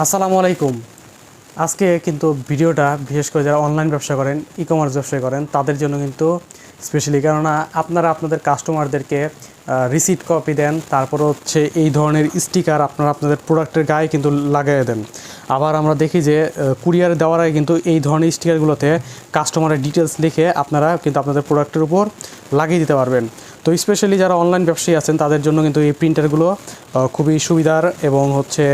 আসসালামু আলাইকুম। আজকে কিন্তু ভিডিওটা, বিশেষ করে যারা অনলাইন ব্যবসা করেন ই কমার্স ব্যবসা করেন, তাদের জন্য কিন্তু স্পেশালি কেননা আপনারা আপনাদের কাস্টমারদেরকে রিসিট কপি দেন, তারপর হচ্ছে এই ধরনের স্টিকার আপনারা আপনাদের প্রোডাক্টের গায়ে কিন্তু লাগিয়ে দেন। আবার আমরা দেখি যে কুরিয়ার দেওয়ার আগে কিন্তু এই ধরনের স্টিকারগুলোতে কাস্টমারের ডিটেলস লিখে আপনারা কিন্তু আপনাদের প্রোডাক্টের উপর লাগিয়ে দিতে পারবেন। তো স্পেশালি যারা অনলাইন ব্যবসায়ী আছেন, তাদের জন্য কিন্তু এই প্রিন্টারগুলো খুবই সুবিধার এবং হচ্ছে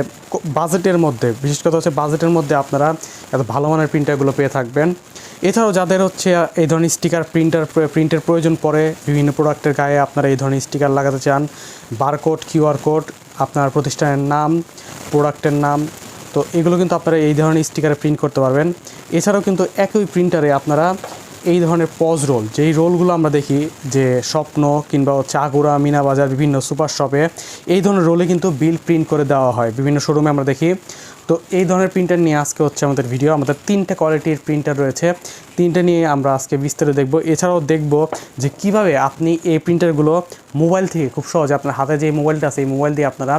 বাজেটের মধ্যে, বিশেষ কথা হচ্ছে বাজেটের মধ্যে আপনারা এত ভালো মানের প্রিন্টারগুলো পেয়ে থাকবেন। এছাড়াও যাদের হচ্ছে এই ধরনের স্টিকার প্রিন্টার প্রিন্টের প্রয়োজন পড়ে, বিভিন্ন প্রোডাক্টের গায়ে আপনারা এই ধরনের স্টিকার লাগাতে চান বারকোড কিউআর কোড আপনার প্রতিষ্ঠানের নাম প্রোডাক্টের নাম, তো এগুলো কিন্তু আপনারা এই ধরনের স্টিকারে প্রিন্ট করতে পারবেন। এছাড়াও কিন্তু একই প্রিন্টারে আপনারা এই ধরনের পজ রোল যেই রোলগুলো আমরা দেখি যে স্বপ্ন কিংবা হচ্ছে মিনা বাজার বিভিন্ন সুপার শপে, এই ধরনের রোলে কিন্তু বিল প্রিন্ট করে দেওয়া হয়। বিভিন্ন শোরুমে আমরা দেখি তো এই ধরনের প্রিন্টার নিয়ে আজকে হচ্ছে আমাদের ভিডিও আমাদের তিনটে কোয়ালিটির প্রিন্টার রয়েছে। তিনটে নিয়ে আমরা আজকে বিস্তারিত দেখব। এছাড়াও দেখব যে কীভাবে আপনি এই প্রিন্টারগুলো মোবাইল থেকে খুব সহজে আপনার হাতে যে মোবাইলটা আছে, এই মোবাইল দিয়ে আপনারা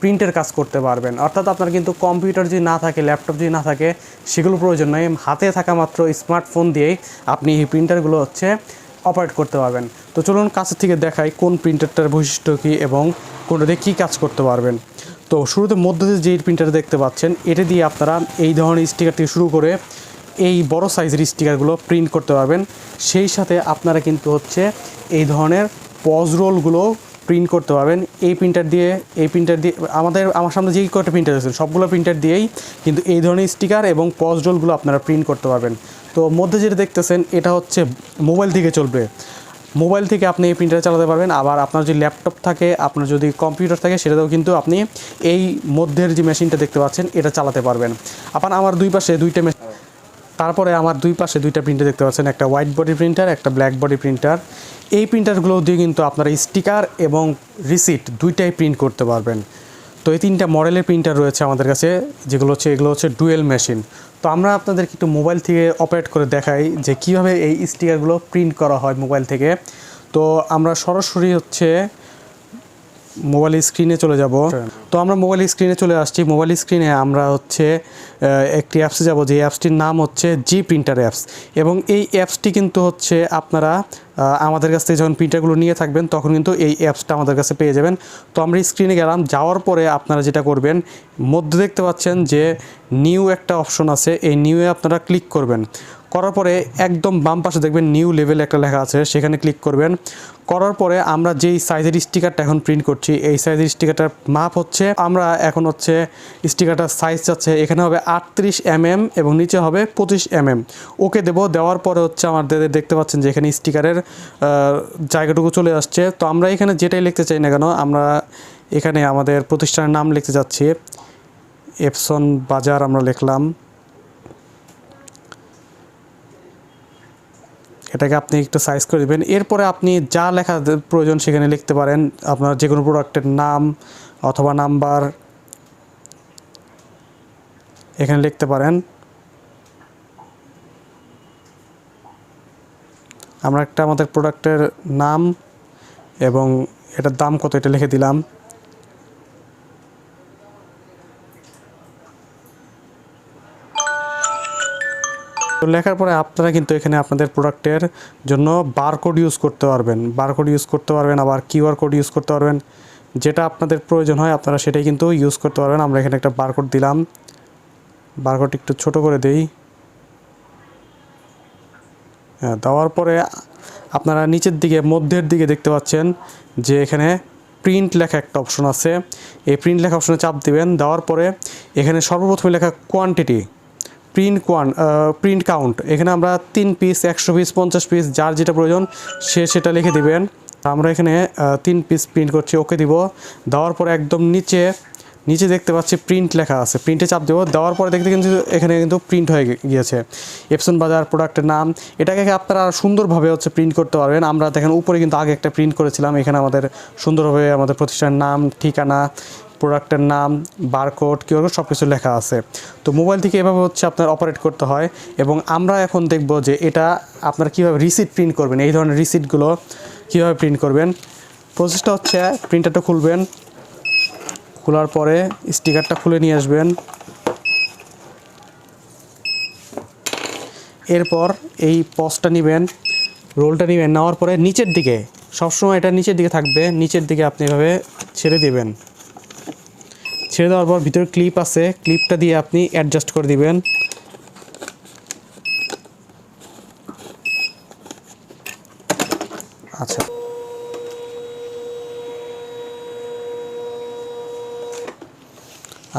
প্রিন্টের কাজ করতে পারবেন। অর্থাৎ আপনার কিন্তু কম্পিউটার যদি না থাকে ল্যাপটপ যদি না থাকে, সেগুলো প্রয়োজন নয়। হাতে থাকা মাত্র স্মার্টফোন দিয়েই আপনি এই প্রিন্টারগুলো হচ্ছে অপারেট করতে পারবেন। তো চলুন কাছের থেকে দেখাই কোন প্রিন্টারটার বৈশিষ্ট্য কী এবং কোনটা দিয়ে কী কাজ করতে পারবেন। তো শুরুতে মধ্যে যে প্রিন্টার দেখতে পাচ্ছেন, এটা দিয়ে আপনারা এই ধরনের স্টিকার থেকে শুরু করে এই বড় সাইজের স্টিকারগুলো প্রিন্ট করতে পারবেন। সেই সাথে আপনারা কিন্তু হচ্ছে এই ধরনের পজ রোলগুলো প্রিন্ট করতে পারবেন। এই প্রিন্টার দিয়ে, এই প্রিন্টার দিয়ে, আমাদের, আমার সামনে যেই কয়েকটা প্রিন্টার আছে, সবগুলো প্রিন্টার দিয়েই কিন্তু এই ধরনের স্টিকার এবং পজ রোলগুলো আপনারা প্রিন্ট করতে পারবেন। তো মধ্যে যেটা দেখতেছেন, এটা হচ্ছে মোবাইল থেকে চলবে। মোবাইল থেকে আপনি এই প্রিন্টার চালাতে পারবেন। আবার আপনার যদি ল্যাপটপ থাকে, আপনার যদি কম্পিউটার থাকে, সেটাতেও কিন্তু আপনি এই মধ্যের যে মেশিনটা দেখতে পাচ্ছেন, এটা চালাতে পারবেন। আপনার আমার দুই পাশে দুইটা মেশিন তারপরে আমার দুই পাশে দুইটা প্রিন্টার দেখতে পাচ্ছেন। একটা হোয়াইট বডি প্রিন্টার একটা ব্ল্যাক বডি প্রিন্টার এই প্রিন্টারগুলো দিয়ে কিন্তু আপনারা স্টিকার এবং রিসিট দুইটাই প্রিন্ট করতে পারবেন। তো এই তিনটা মডেলের প্রিন্টার রয়েছে আমাদের কাছে, যেগুলো হচ্ছে এগুলো হচ্ছে ডুয়েল মেশিন তো আমরা আপনাদেরকে একটু মোবাইল থেকে অপারেট করে দেখাই যে কীভাবে এই স্টিকারগুলো প্রিন্ট করা হয় মোবাইল থেকে। তো আমরা সরাসরি হচ্ছে মোবাইল স্ক্রিনে চলে যাব। তো আমরা মোবাইল স্ক্রিনে চলে আসছি। মোবাইল স্ক্রিনে আমরা হচ্ছে একটি অ্যাপসে যাব যে অ্যাপসটির নাম হচ্ছে জি প্রিন্টার অ্যাপস। এবং এই অ্যাপসটি কিন্তু হচ্ছে আপনারা আমাদের কাছ থেকে যখন প্রিন্টারগুলো নিয়ে থাকবেন তখন কিন্তু এই অ্যাপসটা আমাদের কাছে পেয়ে যাবেন। তো আমরা স্ক্রিনে গেলাম। যাওয়ার পরে আপনারা যেটা করবেন মধ্যে দেখতে পাচ্ছেন যে নিউ একটা অপশন আছে। এই নিউয়ে আপনারা ক্লিক করবেন। করার পরে একদম বাম পাশে দেখবেন নিউ লেভেল একটা লেখা আছে, সেখানে ক্লিক করবেন। করার পরে আমরা যেই সাইজের স্টিকারটা এখন প্রিন্ট করছি, এই সাইজের স্টিকারটার মাপ হচ্ছে, আমরা এখন হচ্ছে স্টিকারটার সাইজ যাচ্ছে, এখানে হবে আটত্রিশ এমএম এবং নিচে হবে পঁচিশ এমএম ওকে দেবো, দেওয়ার পরে হচ্ছে আমাদের দেখতে পাচ্ছেন যে এখানে স্টিকারের জায়গাটুকু চলে আসছে। তো আমরা এখানে যেটাই লিখতে চাই না কেন, আমরা এখানে আমাদের প্রতিষ্ঠানের নাম লিখতে যাচ্ছি এপসন বাজার আমরা লিখলাম। এটাকে আপনি একটু সাইজ করে দেবেন। এরপরে আপনি যা লেখা প্রয়োজন সেখানে লিখতে পারেন আপনার যে কোনো প্রোডাক্টের নাম অথবা নাম্বার এখানে লিখতে পারেন। আমরা একটা আমাদের প্রোডাক্টের নাম এবং এটার দাম কত এটা লিখে দিলাম। তো লেখার পরে আপনারা কিন্তু এখানে আপনাদের প্রোডাক্টের জন্য বারকোড ইউজ করতে পারবেন। বারকোড ইউজ করতে পারবেন, আবার কিউআর কোড ইউজ করতে পারবেন। যেটা আপনাদের প্রয়োজন হয়, আপনারা সেটাই কিন্তু ইউজ করতে পারবেন। আমরা এখানে একটা বারকোড দিলাম। বারকোড একটু ছোট করে দেই। হ্যাঁ দেওয়ার পরে আপনারা নিচের দিকে, মধ্যের দিকে দেখতে পাচ্ছেন যে এখানে প্রিন্ট লেখা একটা অপশন আছে। এই প্রিন্ট লেখা অপশনে চাপ দিবেন। দেওয়ার পরে এখানে সর্বপ্রথমে লেখা কোয়ান্টিটি প্রিন্ট কোয়ান প্রিন্ট কাউন্ট এখানে আমরা তিন পিস একশো পিস পঞ্চাশ পিস যার যেটা প্রয়োজন, সে সেটা লিখে দিবেন। আমরা এখানে তিন পিস প্রিন্ট করছি, ওকে দিব। দেওয়ার পরে একদম নিচে নিচে দেখতে পাচ্ছি প্রিন্ট লেখা আছে। প্রিন্টে চাপ দেবো। দেওয়ার পরে দেখতে কিন্তু এখানে কিন্তু প্রিন্ট হয়ে গিয়েছে। এপসন বাজার প্রোডাক্টের নাম। এটাকে আপনারা সুন্দরভাবে হচ্ছে প্রিন্ট করতে পারবেন। আমরা দেখেন উপরে কিন্তু আগে একটা প্রিন্ট করেছিলাম। এখানে আমাদের সুন্দরভাবে আমাদের প্রতিষ্ঠানের নাম, ঠিকানা প্রোডাক্টের নাম, বারকোড কিউআর সব কিছু লেখা আছে। তো মোবাইল থেকে এভাবে হচ্ছে আপনার অপারেট করতে হয় এবং আমরা এখন দেখব যে এটা আপনার কীভাবে রিসিট প্রিন্ট করবেন, এই ধরনের রিসিটগুলো কীভাবে প্রিন্ট করবেন। প্রসেসটা হচ্ছে প্রিন্টারটা খুলবেন, খোলার পরে স্টিকারটা খুলে নিয়ে আসবেন। এরপর এই পসটা নেবেন, রোলটা নেবেন, নেওয়ার পরে নিচের দিকে, সবসময় এটা নিচের দিকে থাকবে, নিচের দিকে আপনি এভাবে ছেড়ে দেবেন। ছেড়ে দেওয়ার পর ভিতরে ক্লিপ আছে। ক্লিপটা দিয়ে আপনি অ্যাডজাস্ট করে দিবেন। আচ্ছা।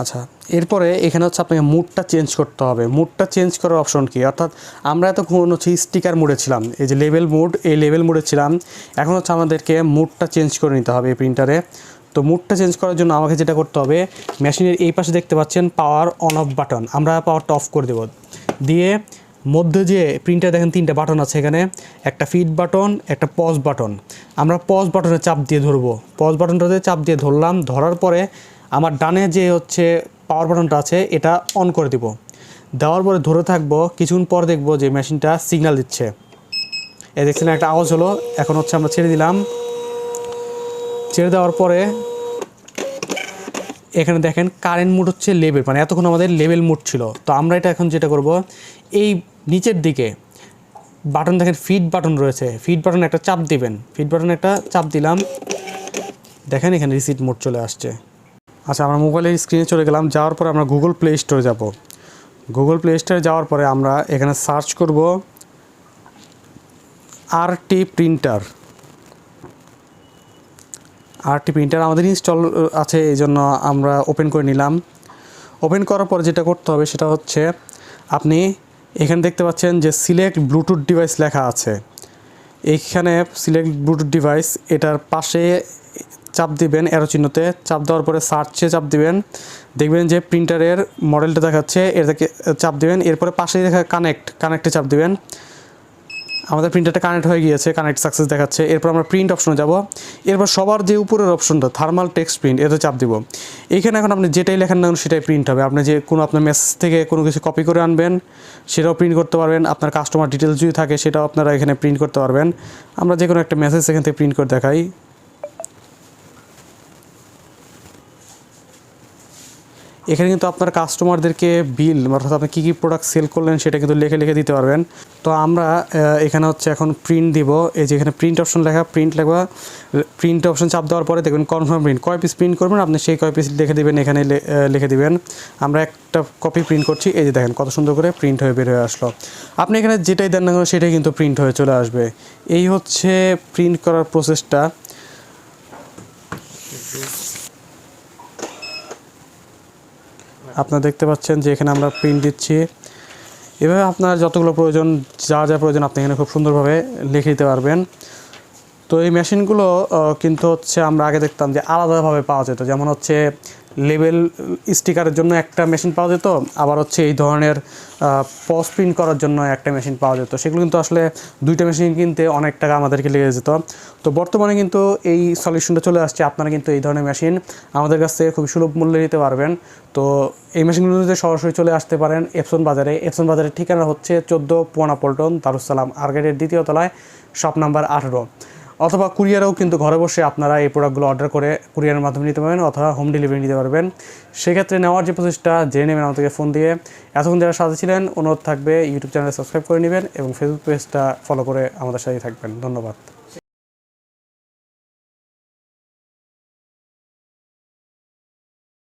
আচ্ছা এরপরে এখানে হচ্ছে আপনাকে মুডটা চেঞ্জ করতে হবে। মুডটা চেঞ্জ করার অপশন কি? অর্থাৎ আমরা এতক্ষণ হচ্ছে স্টিকার মুডে ছিলাম। এই যে লেভেল মুড এই লেভেল মুডে ছিলাম। এখন হচ্ছে আমাদেরকে মুডটা চেঞ্জ করে নিতে হবে এই প্রিন্টারে তো মুডটা চেঞ্জ করার জন্য আমাকে যেটা করতে হবে মেশিনের এই পাশে দেখতে পাচ্ছেন পাওয়ার অন অফ বাটন আমরা পাওয়ারটা অফ করে দেবো। দিয়ে মধ্যে যে প্রিন্টার দেখেন তিনটা বাটন আছে এখানে, একটা ফিড বাটন একটা পজ বাটন আমরা পজ বাটনে চাপ দিয়ে ধরবো। পজ বাটনটাতে চাপ দিয়ে ধরলাম, ধরার পরে আমার ডানে যে হচ্ছে পাওয়ার বাটনটা আছে, এটা অন করে দিব। দেওয়ার পরে ধরে থাকব, কিছুক্ষণ পর দেখব যে মেশিনটা সিগন্যাল দিচ্ছে। এ দেখছেন একটা আওয়াজ হলো, এখন হচ্ছে আমরা ছেড়ে দিলাম। ছেড়ে দেওয়ার পরে এখানে দেখেন কারেন্ট মুড হচ্ছে লেভেল মানে এতক্ষণ আমাদের লেভেল মুড ছিল। তো আমরা এটা এখন যেটা করব, এই নিচের দিকে বাটন দেখেন ফিড বাটন রয়েছে। ফিড বাটন একটা চাপ দিবেন। ফিড বাটন একটা চাপ দিলাম। দেখেন এখানে রিসিট মোড চলে আসছে। আচ্ছা আমরা মোবাইলের স্ক্রিনে চলে গেলাম। যাওয়ার পরে আমরা গুগল প্লে স্টোরে যাব। গুগল প্লে স্টোরে যাওয়ার পরে আমরা এখানে সার্চ করব আরটি প্রিন্টার আরটি প্রিন্টার আমাদের ইনস্টল আছে, এই জন্য আমরা ওপেন করে নিলাম। ওপেন করার পর যেটা করতে হবে সেটা হচ্ছে, আপনি এখানে দেখতে পাচ্ছেন যে সিলেক্ট ব্লুটুথ ডিভাইস লেখা আছে। এইখানে সিলেক্ট ব্লুটুথ ডিভাইস এটার পাশে চাপ দিবেন এরো চিহ্নতে। চাপ দেওয়ার পরে সার্চে চাপ দিবেন। দেখবেন যে প্রিন্টারের মডেলটা দেখাচ্ছে এটাকে চাপ দিবেন। এরপরে পাশে দেখা কানেক্ট কানেক্টে চাপ দিবেন। আমাদের প্রিন্টারটা কানেক্ট হয়ে গিয়েছে কানেক্ট সাকসেস দেখাচ্ছে। এরপর আমরা প্রিন্ট অপশনে যাব। এরপর সবার যে উপরের অপশনটা থার্মাল টেক্সট প্রিন্ট এতে চাপ দিব। এখানে এখন আপনি যেটাই লেখেন না সেটাই প্রিন্ট হবে। আপনি যে কোনো, আপনার মেসেজ থেকে কোনো কিছু কপি করে আনবেন, সেটাও প্রিন্ট করতে পারবেন। আপনার কাস্টমার ডিটেলস যদি থাকে, সেটাও আপনারা এখানে প্রিন্ট করতে পারবেন। আমরা যে কোনো একটা মেসেজ এখান থেকে প্রিন্ট করে দেখাই। এখানে কিন্তু আপনার কাস্টমারদেরকে বিল অর্থাৎ আপনি কী কী প্রোডাক্ট সেল করলেন সেটা কিন্তু লিখে লিখে দিতে পারবেন। তো আমরা এখানে হচ্ছে এখন প্রিন্ট দিব। এই যে এখানে প্রিন্ট অপশন লেখা প্রিন্ট লেখা প্রিন্ট অপশন চাপ দেওয়ার পরে দেখবেন কনফার্ম প্রিন্ট কয় পিস প্রিন্ট করবেন, আপনি সেই কয় পিস লিখে দেবেন, এখানে লিখে দিবেন। আমরা একটা কপি প্রিন্ট করছি, এই যে দেখেন কত সুন্দর করে প্রিন্ট হয়ে বের হয়ে আসলো। আপনি এখানে যেটাই দেন না সেটাই কিন্তু প্রিন্ট হয়ে চলে আসবে। এই হচ্ছে প্রিন্ট করার প্রসেসটা আপনারা দেখতে পাচ্ছেন যে এখানে আমরা প্রিন্ট দিচ্ছি। এভাবে আপনার যতগুলো প্রয়োজন, যা যা প্রয়োজন আপনি এখানে খুব সুন্দরভাবে লিখে দিতে পারবেন। তো এই মেশিনগুলো কিন্তু হচ্ছে আমরা আগে দেখতাম যে আলাদাভাবে পাওয়া যেত। যেমন হচ্ছে লেবেল স্টিকারের জন্য একটা মেশিন পাওয়া যেত, আবার হচ্ছে এই ধরনের পস প্রিন্ট করার জন্য একটা মেশিন পাওয়া যেত। সেগুলো কিন্তু আসলে দুইটা মেশিন কিনতে অনেক টাকা আমাদেরকে লেগে যেত। তো বর্তমানে কিন্তু এই সলিউশনটা চলে আসছে, আপনারা কিন্তু এই ধরনের মেশিন আমাদের কাছ থেকে খুব সুলভ মূল্যে নিতে পারবেন। তো এই মেশিনগুলোতে সরাসরি চলে আসতে পারেন এপসন বাজারে এপসন বাজারের ঠিকানা হচ্ছে চোদ্দ পোনা পল্টন দারুসালাম আর্গেটের দ্বিতীয় তলায়, শপ নাম্বার আঠেরো। অথবা কুরিয়ারেও কিন্তু ঘরে বসে আপনারা এই প্রোডাক্টগুলো অর্ডার করে কুরিয়ারের মাধ্যমে নিতে পারবেন অথবা হোম ডেলিভারি নিতে পারবেন। সেক্ষেত্রে নেওয়ার যে প্রসেসটা জেনে নেবেন আমাদেরকে ফোন দিয়ে। এতক্ষণ যারা সাথে ছিলেন, অনুরোধ থাকবে, ইউটিউব চ্যানেল সাবস্ক্রাইব করে নেবেন এবং ফেসবুক পেজটা ফলো করে আমাদের সাথে থাকবেন। ধন্যবাদ।